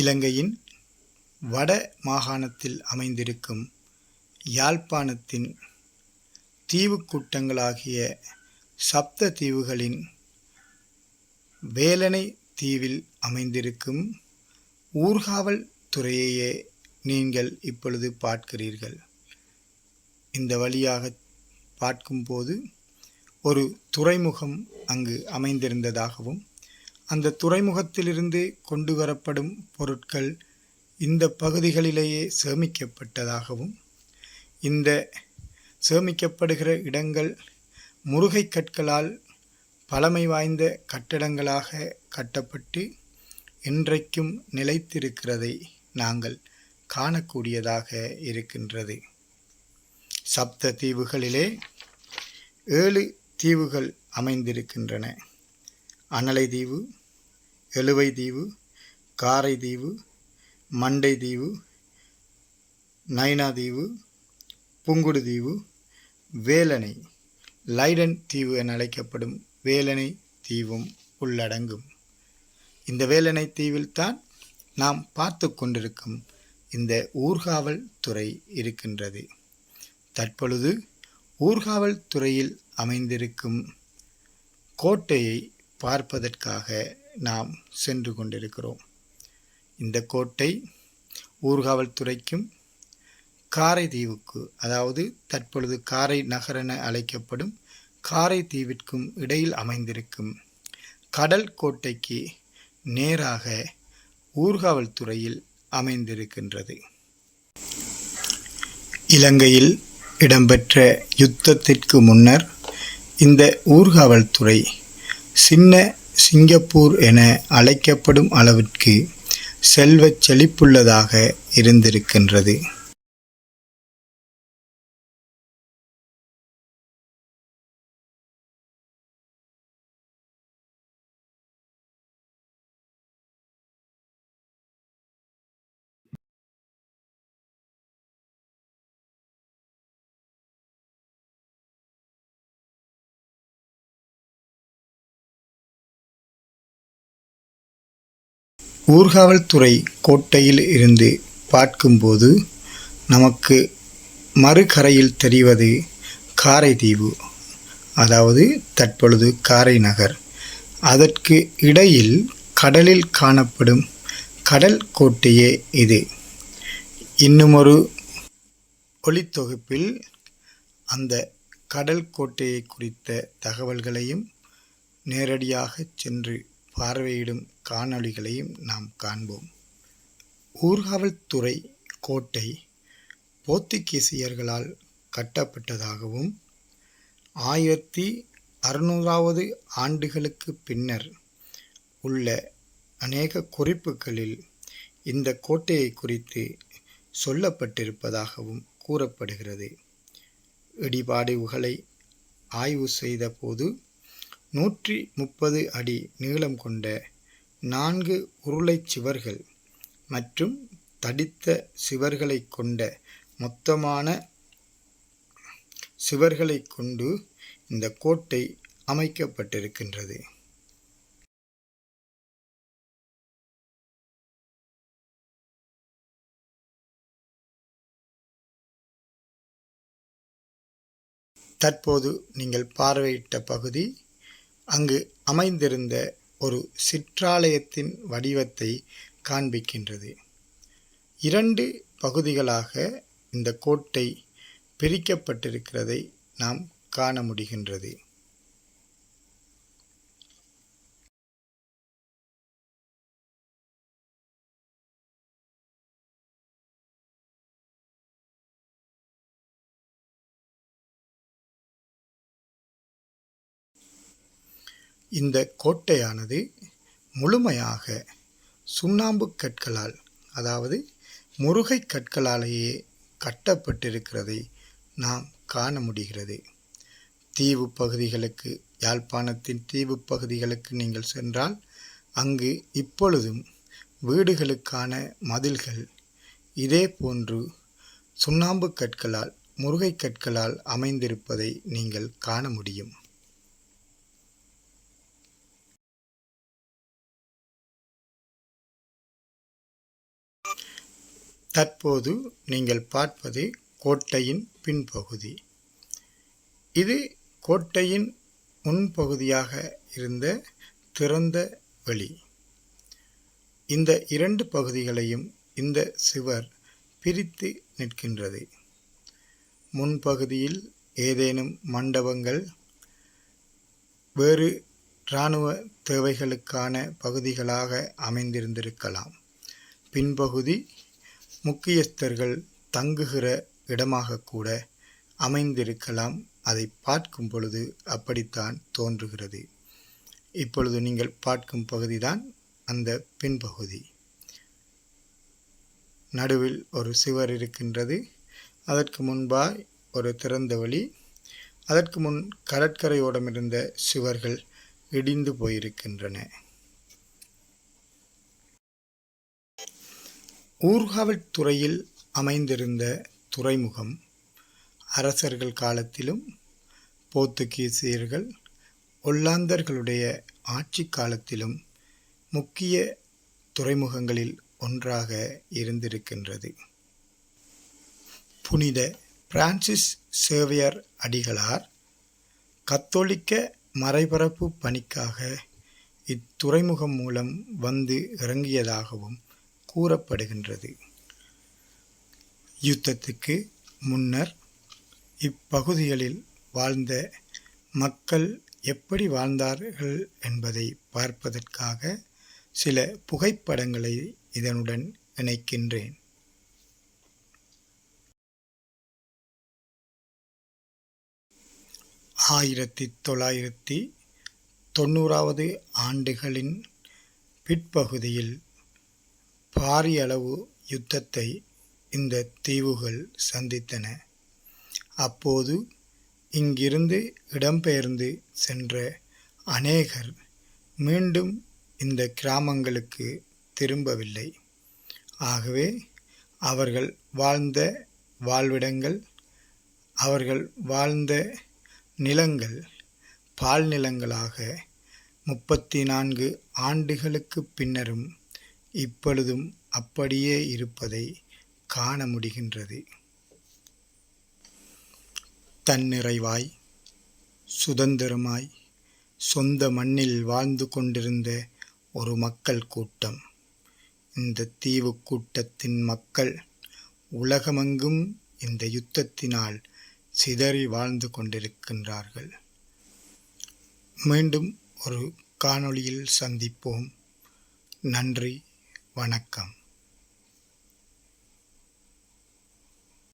இலங்கையின் வட மாகாணத்தில் அமைந்திருக்கும் யாழ்ப்பாணத்தின் தீவுக்கூட்டங்களாகிய சப்த தீவுகளின் வேலனை தீவில் அமைந்திருக்கும் ஊர்காவல் துறையையே நீங்கள் இப்பொழுது பார்க்கிறீர்கள். இந்த வழியாக பார்க்கும்போது ஒரு துறைமுகம் அங்கு அமைந்திருந்ததாகவும் அந்த துறைமுகத்திலிருந்து கொண்டு வரப்படும் பொருட்கள் இந்த பகுதிகளிலேயே சேமிக்கப்பட்டதாகவும் இந்த சேமிக்கப்படுகிற இடங்கள் முருகை கற்களால் பழமை வாய்ந்த கட்டடங்களாக கட்டப்பட்டு இன்றைக்கும் நிலைத்திருக்கிறதை நாங்கள் காணக்கூடியதாக இருக்கின்றது. சப்த தீவுகளிலே ஏழு தீவுகள் அமைந்திருக்கின்றன. அனலை தீவு எழுவை தீவு காரை தீவு மண்டை தீவு நைனா தீவு புங்குடு தீவு வேலனை லைடன் தீவு என அழைக்கப்படும் வேலனை தீவும் உள்ளடங்கும். இந்த வேலனை தீவில்தான் நாம் பார்த்து கொண்டிருக்கும் இந்த ஊர்காவல் துறை இருக்கின்றது. தற்பொழுது ஊர்காவல் துறையில் அமைந்திருக்கும் கோட்டையை பார்ப்பதற்காக நாம் சென்று கொண்டிருக்கிறோம். இந்த கோட்டை ஊர்காவல்துறைக்கும் காரைதீவுக்கு அதாவது தற்பொழுது காரை நகரென அழைக்கப்படும் காரை தீவிற்கும் இடையில் அமைந்திருக்கும் கடல் கோட்டைக்கு நேராக ஊர்காவல்துறையில் அமைந்திருக்கின்றது. இலங்கையில் இடம்பெற்ற யுத்தத்திற்கு முன்னர் இந்த ஊர்காவல்துறை சின்ன சிங்கப்பூர் என அழைக்கப்படும் அளவிற்கு செல்வச் செழிப்புள்ளதாக இருந்திருக்கின்றது. ஊர்காவல்துறை கோட்டையில் இருந்து பார்க்கும்போது நமக்கு மறுகரையில் தெரிவது காரைதீவு அதாவது தற்பொழுது காரை நகர் அதற்கு இடையில் கடலில் காணப்படும் கடல் கோட்டையே இது. இன்னுமொரு ஒளித்தொகுப்பில் அந்த கடல் கோட்டையை குறித்த தகவல்களையும் நேரடியாக சென்று பார்வையிடும் காணொளிகளையும் நாம் காண்போம். ஊர்காவல்துறை கோட்டை போர்த்துகீசியர்களால் கட்டப்பட்டதாகவும் ஆயிரத்தி அறுநூறாவது ஆண்டுகளுக்கு பின்னர் உள்ள அநேக குறிப்புகளில் இந்த கோட்டையை குறித்து சொல்லப்பட்டிருப்பதாகவும் கூறப்படுகிறது. இடிபாடுகளை ஆய்வு செய்தபோது நூற்றி முப்பது அடி நீளம் கொண்ட நான்கு உருளைச் சுவர்கள் மற்றும் தடித்த சுவர்களை கொண்ட மொத்தமான சுவர்களை கொண்டு இந்த கோட்டை அமைக்கப்பட்டிருக்கின்றது. தற்போது நீங்கள் பார்வையிட்ட பகுதி அங்கு அமைந்திருந்த ஒரு சிற்றாலயத்தின் வடிவத்தை காண்பிக்கின்றது. இரண்டு பகுதிகளாக இந்த கோட்டை பிரிக்கப்பட்டிருக்கிறதை நாம் காண முடிகின்றது. இந்த கோட்டையானது முழுமையாக சுண்ணாம்பு கற்களால் அதாவது முருகை கற்களாலேயே கட்டப்பட்டிருக்கிறதை நாம் காண முடிகிறது. தீவு பகுதிகளுக்கு யாழ்ப்பாணத்தின் தீவு பகுதிகளுக்கு நீங்கள் சென்றால் அங்கு இப்பொழுதும் வீடுகளுக்கான மதில்கள் இதே போன்று சுண்ணாம்பு கற்களால் முருகை கற்களால் அமைந்திருப்பதை நீங்கள் காண முடியும். தற்போது நீங்கள் பார்ப்பது கோட்டையின் பின்பகுதி. இது கோட்டையின் முன்பகுதியாக இருந்த திறந்த வெளி. இந்த இரண்டு பகுதிகளையும் இந்த சுவர் பிரித்து நிற்கின்றது. முன்பகுதியில் ஏதேனும் மண்டபங்கள் வேறு இராணுவ தேவைகளுக்கான பகுதிகளாக அமைந்திருந்திருக்கலாம். பின்பகுதி முக்கியஸ்தர்கள் தங்குகிற இடமாக கூட அமைந்திருக்கலாம். அதை பார்க்கும் பொழுது அப்படித்தான் தோன்றுகிறது. இப்பொழுது நீங்கள் பார்க்கும் பகுதிதான் அந்த பின்பகுதி. நடுவில் ஒரு சுவர் இருக்கின்றது. அதற்கு முன்பாய் ஒரு திறந்த வழி. அதற்கு முன் கடற்கரையோடமிருந்த சுவர்கள் இடிந்து போயிருக்கின்றன. ஊர்காவல்துறையில் அமைந்திருந்த துறைமுகம் அரசர்கள் காலத்திலும் போர்த்துகீசியர்கள் ஒல்லாந்தர்களுடைய ஆட்சி காலத்திலும் முக்கிய துறைமுகங்களில் ஒன்றாக இருந்திருக்கின்றது. புனித பிரான்சிஸ் சேவியர் அடிகளார் கத்தோலிக்க மறைபரப்பு பணிக்காக இத்துறைமுகம் மூலம் வந்து இறங்கியதாகவும் கூறப்படுகின்றது. யுத்தத்துக்கு முன்னர் இப்பகுதிகளில் வாழ்ந்த மக்கள் எப்படி வாழ்ந்தார்கள் என்பதை பார்ப்பதற்காக சில புகைப்படங்களை இதனுடன் இணைக்கின்றேன். ஆயிரத்தி தொள்ளாயிரத்தி தொண்ணூறாவது ஆண்டுகளின் பிற்பகுதியில் பாரியளவு யுத்தத்தை இந்த தீவுகள் சந்தித்தன. அப்போது இங்கிருந்து இடம்பெயர்ந்து சென்ற அநேகர் மீண்டும் இந்த கிராமங்களுக்கு திரும்பவில்லை. ஆகவே அவர்கள் வாழ்ந்த வாழ்விடங்கள் அவர்கள் வாழ்ந்த நிலங்கள் பால் நிலங்களாக முப்பத்தி நான்கு ஆண்டுகளுக்கு பின்னரும் இப்பொழுதும் அப்படியே இருப்பதை காண முடிகின்றது. தன்னிறைவாய் சுதந்திரமாய் சொந்த மண்ணில் வாழ்ந்து கொண்டிருந்த ஒரு மக்கள் கூட்டம். இந்த தீவு கூட்டத்தின் மக்கள் உலகமெங்கும் இந்த யுத்தத்தினால் சிதறி வாழ்ந்து கொண்டிருக்கின்றார்கள். மீண்டும் ஒரு காணொளியில் சந்திப்போம். நன்றி. வணக்கம்.